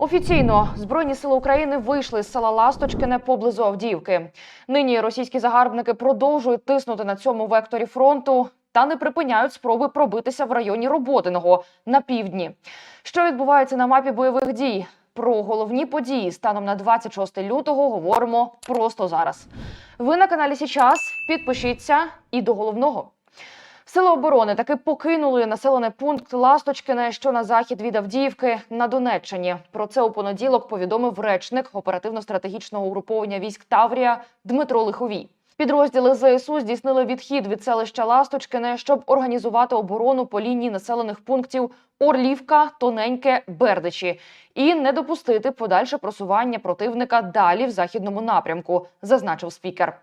Офіційно збройні сили України вийшли з села Ласточкине поблизу Авдіївки. Нині російські загарбники продовжують тиснути на цьому векторі фронту та не припиняють спроби пробитися в районі Роботиного на півдні. Що відбувається на мапі бойових дій? Про головні події станом на 26 лютого говоримо просто зараз. Ви на каналі Січас. Підпишіться і до головного. Сили оборони таки покинули населений пункт Ласточкине, що на захід від Авдіївки на Донеччині. Про це у понеділок повідомив речник оперативно-стратегічного угруповання військ Таврія Дмитро Лиховій. Підрозділи ЗСУ здійснили відхід від селища Ласточкине, щоб організувати оборону по лінії населених пунктів Орлівка, Тоненьке, Бердичі і не допустити подальше просування противника далі в західному напрямку, зазначив спікер.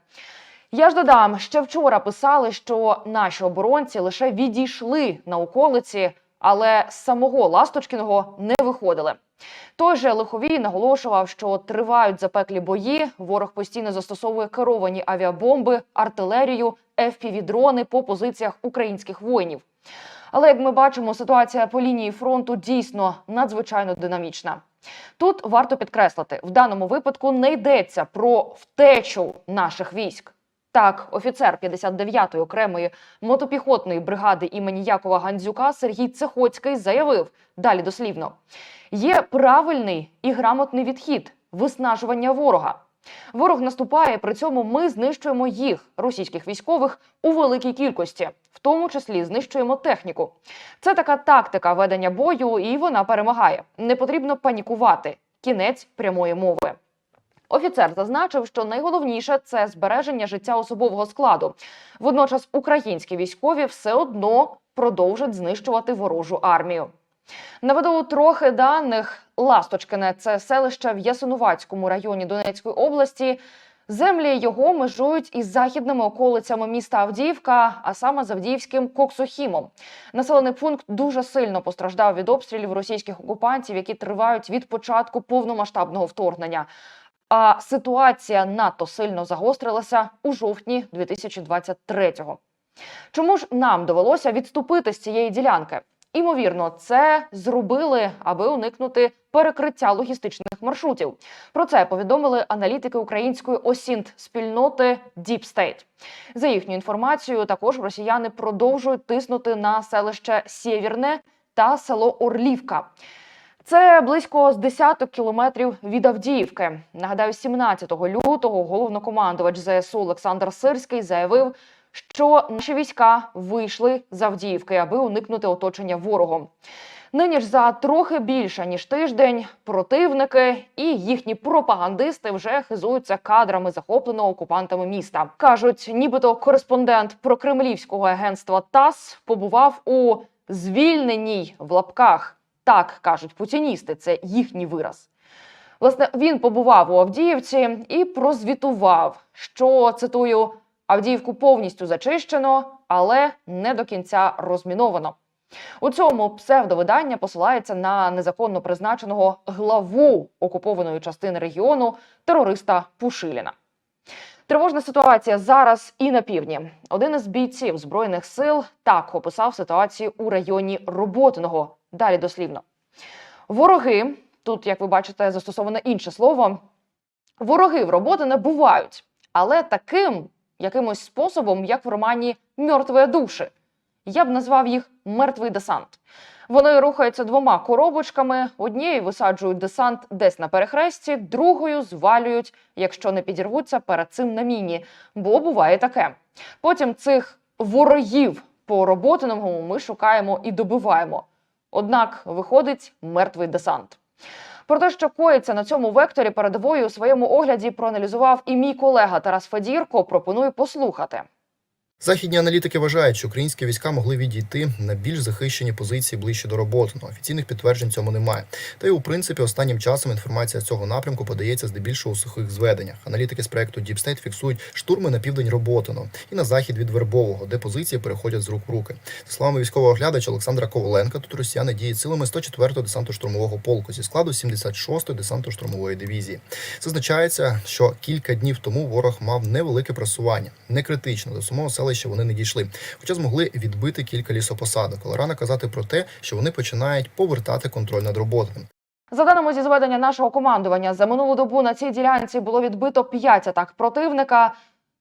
Я ж додам, ще вчора писали, що наші оборонці лише відійшли на околиці, але з самого Ласточкіного не виходили. Той же Лиховій наголошував, що тривають запеклі бої. Ворог постійно застосовує керовані авіабомби, артилерію, FPV-дрони по позиціях українських воїнів. Але як ми бачимо, ситуація по лінії фронту дійсно надзвичайно динамічна. Тут варто підкреслити, в даному випадку не йдеться про втечу наших військ. Так, офіцер 59-ї окремої мотопіхотної бригади імені Якова Гандзюка Сергій Цехоцький заявив далі дослівно: є правильний і грамотний відхід виснажування ворога. Ворог наступає, при цьому ми знищуємо їх, російських військових, у великій кількості, в тому числі знищуємо техніку. Це така тактика ведення бою, і вона перемагає. Не потрібно панікувати. Кінець прямої мови. Офіцер зазначив, що найголовніше це збереження життя особового складу. Водночас українські військові все одно продовжать знищувати ворожу армію. Наведу трохи даних. Ласточкине це селище в Ясинуватському районі Донецької області. Землі його межують із західними околицями міста Авдіївка, а саме з Авдіївським Коксохімом. Населений пункт дуже сильно постраждав від обстрілів російських окупантів, які тривають від початку повномасштабного вторгнення. А ситуація надто сильно загострилася у жовтні 2023-го. Чому ж нам довелося відступити з цієї ділянки? Імовірно, це зробили, аби уникнути перекриття логістичних маршрутів. Про це повідомили аналітики української осінт спільноти Deep State. За їхньою інформацією, також росіяни продовжують тиснути на селище Сєвєрне та село Орлівка. Це близько з десяток кілометрів від Авдіївки. Нагадаю, 17 лютого головнокомандувач ЗСУ Олександр Сирський заявив, що наші війська вийшли з Авдіївки, аби уникнути оточення ворогом. Нині ж за трохи більше ніж тиждень противники і їхні пропагандисти вже хизуються кадрами захопленого окупантами міста. кажуть, нібито кореспондент прокремлівського агентства ТАСС побував у звільненій в лапках. Так кажуть путіністи, це їхній вираз. Власне, він побував у Авдіївці і прозвітував, що цитую: Авдіївку повністю зачищено, але не до кінця розміновано. У цьому псевдовидання посилається на незаконно призначеного главу окупованої частини регіону терориста Пушиліна. Тривожна ситуація зараз і на півдні. Один із бійців збройних сил так описав ситуацію у районі Роботиного. Далі дослівно. Вороги тут, як ви бачите, застосоване інше слово. Вороги в роботи не бувають, але таким якимось способом, як в романі Мертві душі. Я б назвав їх мертвий десант. Вони рухаються двома коробочками: однією висаджують десант десь на перехресті, другою звалюють, якщо не підірвуться перед цим на міні. Бо буває таке. Потім цих ворогів по роботиному ми шукаємо і добиваємо. Однак виходить мертвий десант. Про те, що коїться на цьому векторі передової у своєму огляді проаналізував і мій колега Тарас Федірко. Пропоную послухати. Західні аналітики вважають, що українські війська могли відійти на більш захищені позиції ближче до роботи. Но офіційних підтверджень цьому немає. Та й у принципі останнім часом інформація цього напрямку подається здебільшого у сухих зведеннях. Аналітики з проекту Deep State фіксують штурми на південь Роботино і на захід від Вербового, де позиції переходять з рук в руки. За словами військового оглядача Олександра Коваленка, тут росіяни діють силами 104-го десантно-штурмового полку зі складу 76-ї десантно-штурмової дивізії. Зазначається, що кілька днів тому ворог мав невелике просування, не критично до самого селища вони не дійшли, хоча змогли відбити кілька лісопосадок. Але рано казати про те, що вони починають повертати контроль над роботами. За даними зі зведення нашого командування, за минулу добу на цій ділянці було відбито 5 атак противника.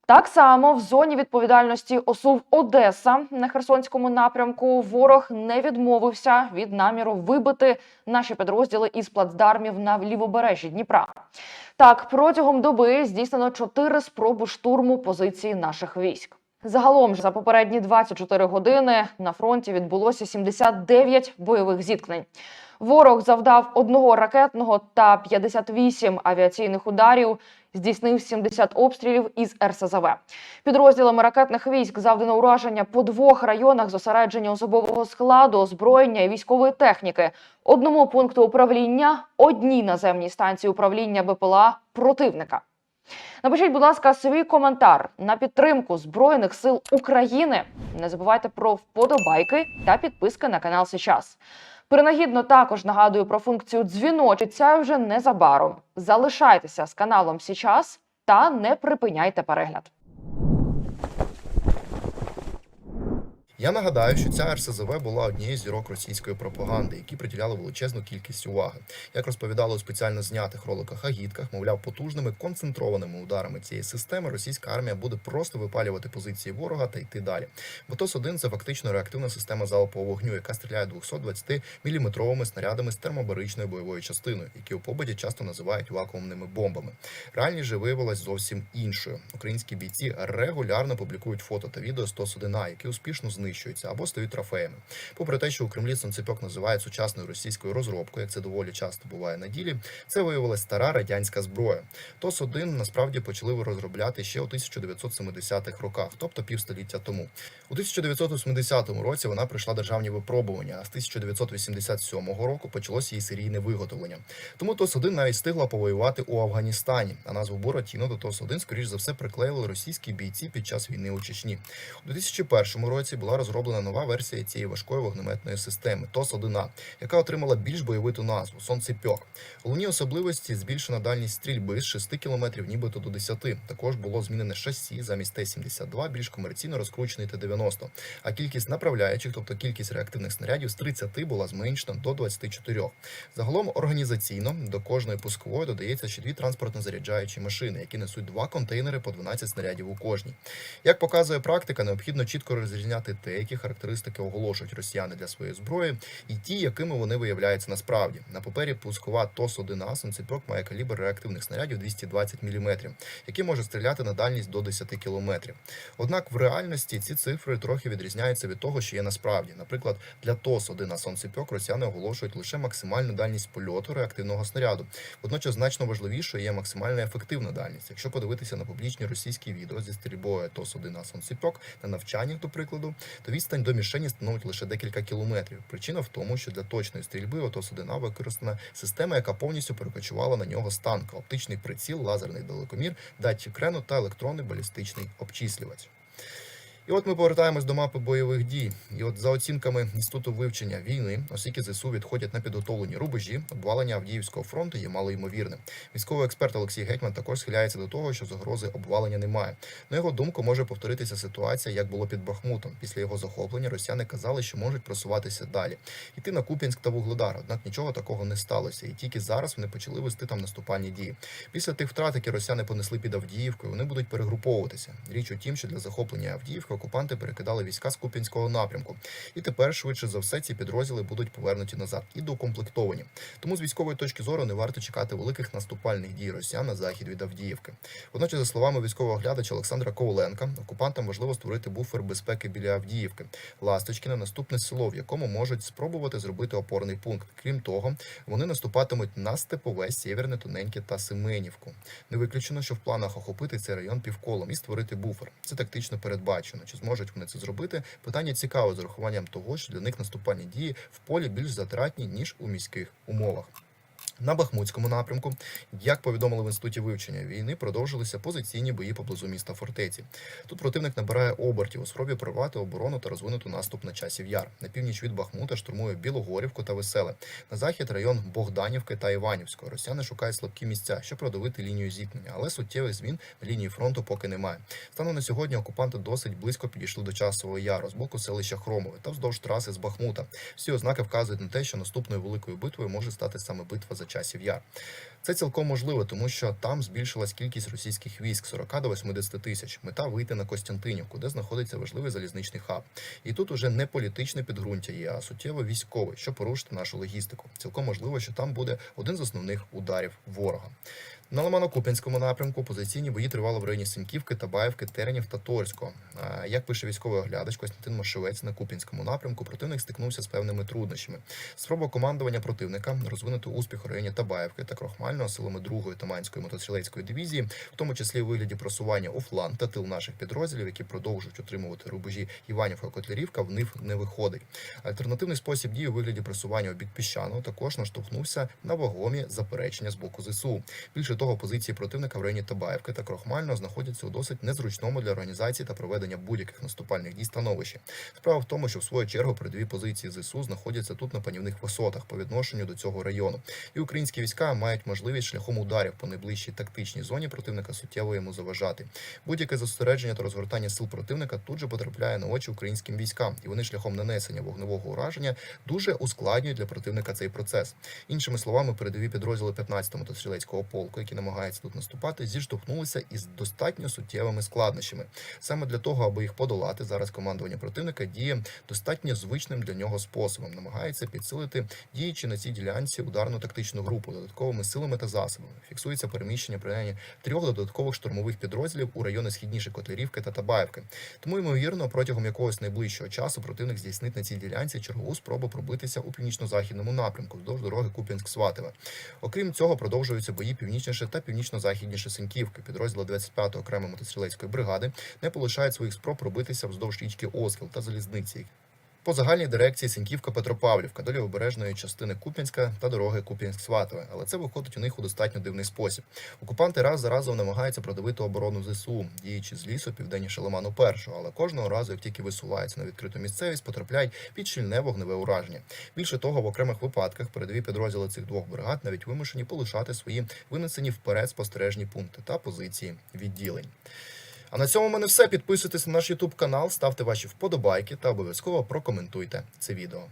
Так само в зоні відповідальності ОСУВ Одеса на Херсонському напрямку ворог не відмовився від наміру вибити наші підрозділи із плацдармів на лівобережжі Дніпра. Так, протягом доби здійснено чотири спроби штурму позиції наших військ. Загалом ж за попередні 24 години на фронті відбулося 79 бойових зіткнень. Ворог завдав одного ракетного та 58 авіаційних ударів, здійснив 70 обстрілів із РСЗВ. Підрозділами ракетних військ завдано ураження по двох районах зосередження особового складу, озброєння і військової техніки, одному пункту управління, одній наземній станції управління БПЛА противника. Напишіть, будь ласка, свій коментар на підтримку Збройних сил України. Не забувайте про вподобайки та підписки на канал Сейчас. Принагідно також нагадую про функцію дзвіночиця вже незабаром. Залишайтеся з каналом Сейчас та не припиняйте перегляд. Я нагадаю, що ця РСЗВ була однією зірок російської пропаганди, які приділяли величезну кількість уваги. Як розповідали у спеціально знятих роликах агітках, мовляв, потужними концентрованими ударами цієї системи російська армія буде просто випалювати позиції ворога та йти далі. Бо ТОС-1 – це фактично реактивна система залпового вогню, яка стріляє 220 мм снарядами з термобаричною бойовою частиною, які у побуді часто називають вакуумними бомбами. Реальність же виявилась зовсім іншою. Українські бійці регулярно публікують фото та відео з ТОС-1А, які успішно знищуються або стають трофеями. Попри те, що у Кремлі сонцепьок називають сучасною російською розробкою, як це доволі часто буває на ділі, це виявилася стара радянська зброя. ТОС-1 насправді почали розробляти ще у 1970-х роках, тобто півстоліття тому. У 1980 році вона пройшла державні випробування, а з 1987 року почалося її серійне виготовлення. Тому ТОС-1 навіть встигла повоювати у Афганістані, а назву Буратіно до ТОС-1, скоріш за все, приклеїли російські бійці під час війни у Чечні. У 2001 році була розроблена нова версія цієї важкої вогнеметної системи ТОС-1А, яка отримала більш бойовиту назву Сонцепьок. Головні особливості збільшена дальність стрільби з 6 км нібито до 10. Також було змінене шасі замість Т-72, більш комерційно розкручений Т-90. А кількість направляючих, тобто кількість реактивних снарядів з 30 була зменшена до 24. Загалом організаційно до кожної пускової додається ще дві транспортно-заряджаючі машини, які несуть два контейнери по 12 снарядів у кожній. Як показує практика, необхідно чітко розрізняти те, які характеристики оголошують росіяни для своєї зброї, і ті, якими вони виявляються насправді. На папері пускова ТОС-1А сонцепьок має калібр реактивних снарядів 220 мм, які може стріляти на дальність до 10 км. Однак в реальності ці цифри трохи відрізняються від того, що є насправді. Наприклад, для ТОС-1 сонцепьок росіяни оголошують лише максимальну дальність польоту реактивного снаряду. Водночас значно важливішою є максимальна ефективна дальність. Якщо подивитися на публічні російські відео зі стрільбою ТОС-1 сонцепьок на навчаннях, до прикладу, то відстань до мішені становить лише декілька кілометрів. Причина в тому, що для точної стрільби у ТОС-1 використана система, яка повністю перекочувала на нього з танка, оптичний приціл, лазерний далекомір, датчик крену та електронний балістичний обчислювач. І от ми повертаємось до мапи бойових дій. І от за оцінками інституту вивчення війни, оскільки ЗСУ відходять на підготовлені рубежі, обвалення Авдіївського фронту є малоймовірним. Військовий експерт Олексій Гетьман також схиляється до того, що загрози обвалення немає. На його думку, може повторитися ситуація, як було під Бахмутом. Після його захоплення росіяни казали, що можуть просуватися далі, іти на Куп'янськ та Вугледар. Однак нічого такого не сталося, і тільки зараз вони почали вести там наступальні дії. Після тих втрат, які росіяни понесли під Авдіївкою, вони будуть перегруповуватися. Річ у тім, що для захоплення Авдіївки окупанти перекидали війська з Куп'янського напрямку, і тепер швидше за все ці підрозділи будуть повернуті назад і доукомплектовані. Тому з військової точки зору не варто чекати великих наступальних дій росіян на захід від Авдіївки. Водночас, за словами військового оглядача Олександра Коваленка, окупантам важливо створити буфер безпеки біля Авдіївки, Ласточкіне наступне село, в якому можуть спробувати зробити опорний пункт. Крім того, вони наступатимуть на Степове, Сєвєрне, Тоненьке та Семенівку. Не виключено, що в планах охопити цей район півколом і створити буфер. Це тактично передбачено. Чи зможуть вони це зробити? Питання цікаве з урахуванням того, що для них наступальні дії в полі більш затратні ніж у міських умовах. На Бахмутському напрямку, як повідомили в інституті вивчення війни, продовжилися позиційні бої поблизу міста фортеці. Тут противник набирає обертів у спробі прорвати оборону та розвинути наступ на часів яр. На північ від Бахмута штурмує Білогорівку та Веселе. На захід район Богданівки та Іванівського. Росіяни шукають слабкі місця, щоб продавити лінію зіткнення, але суттєвих змін на лінії фронту поки немає. Станом на сьогодні окупанти досить близько підійшли до часового яру з боку селища Хромове та вздовж траси з Бахмута. Всі ознаки вказують на те, що наступною великою битвою може стати саме битва за часів яр. Це цілком можливо, тому що там збільшилась кількість російських військ з 40 до 80 тисяч. Мета вийти на Костянтинівку, де знаходиться важливий залізничний хаб. І тут уже не політичне підґрунтя є, а суттєво військове, що порушити нашу логістику. Цілком можливо, що там буде один з основних ударів ворога. На Ломано-Куп'янському напрямку позиційні бої тривали в районі Синьківки, Табаївки, Теренів та Торського. Як пише військовий оглядач Костянтин Машевець на Куп'янському напрямку, противник стикнувся з певними труднощами. Спроба командування противника розвинути успіх у районі Табаївки та Крохмального силами 2-ї Таманської мотострілецької дивізії, в тому числі у вигляді просування у фланг та тил наших підрозділів, які продовжують утримувати рубежі Іванівка Котлярівка, в них не виходить. Альтернативний спосіб дії у вигляді просування у бік піщаного також наштовхнувся на вагомі заперечення з боку ЗСУ. Більше того, позиції противника в районі Табаївки та Крохмального знаходяться у досить незручному для організації та проведення будь-яких наступальних дій становищі. Справа в тому, що в свою чергу передові позиції ЗСУ знаходяться тут на панівних висотах по відношенню до цього району. І українські війська мають можливість шляхом ударів по найближчій тактичній зоні противника суттєво йому заважати. Будь-яке зосередження та розгортання сил противника тут же потрапляє на очі українським військам, і вони шляхом нанесення вогневого ураження дуже ускладнюють для противника цей процес. Іншими словами, передові підрозділи 15-го мотострілецького полку, які намагаються тут наступати, зіштовхнулися із достатньо суттєвими складнощами. Саме для того, аби їх подолати, зараз командування противника діє достатньо звичним для нього способом, намагається підсилити діючи на цій ділянці ударну тактичну групу додатковими силами та засобами. Фіксується переміщення принаймні трьох додаткових штурмових підрозділів у райони східніше Котлярівки та Табаївки. Тому ймовірно, протягом якогось найближчого часу противник здійснить на цій ділянці чергову спробу пробитися у північно-західному напрямку вздовж дороги Куп'янськ-Сватове. Окрім цього, продовжуються бої північніше та північно-західніше Синьківки. Підрозділи 25-ї окремої мотострілецької бригади не полишають своїх спроб пробитися вздовж річки Оскіл та залізниці. По загальній дирекції Сіньківка Петропавлівка до лівобережної частини Куп'янська та дороги Куп'янськ-Сватове, але це виходить у них у достатньо дивний спосіб. Окупанти раз за разом намагаються продавити оборону ЗСУ, діючи з лісу південніше Лиману першого, але кожного разу, як тільки висуваються на відкриту місцевість, потрапляють під щільне вогневе ураження. Більше того, в окремих випадках передові підрозділи цих двох бригад навіть вимушені полишати свої винесені вперед спостережні пункти та позиції відділень. А на цьому в мене все. Підписуйтесь на наш YouTube канал, ставте ваші вподобайки та обов'язково прокоментуйте це відео.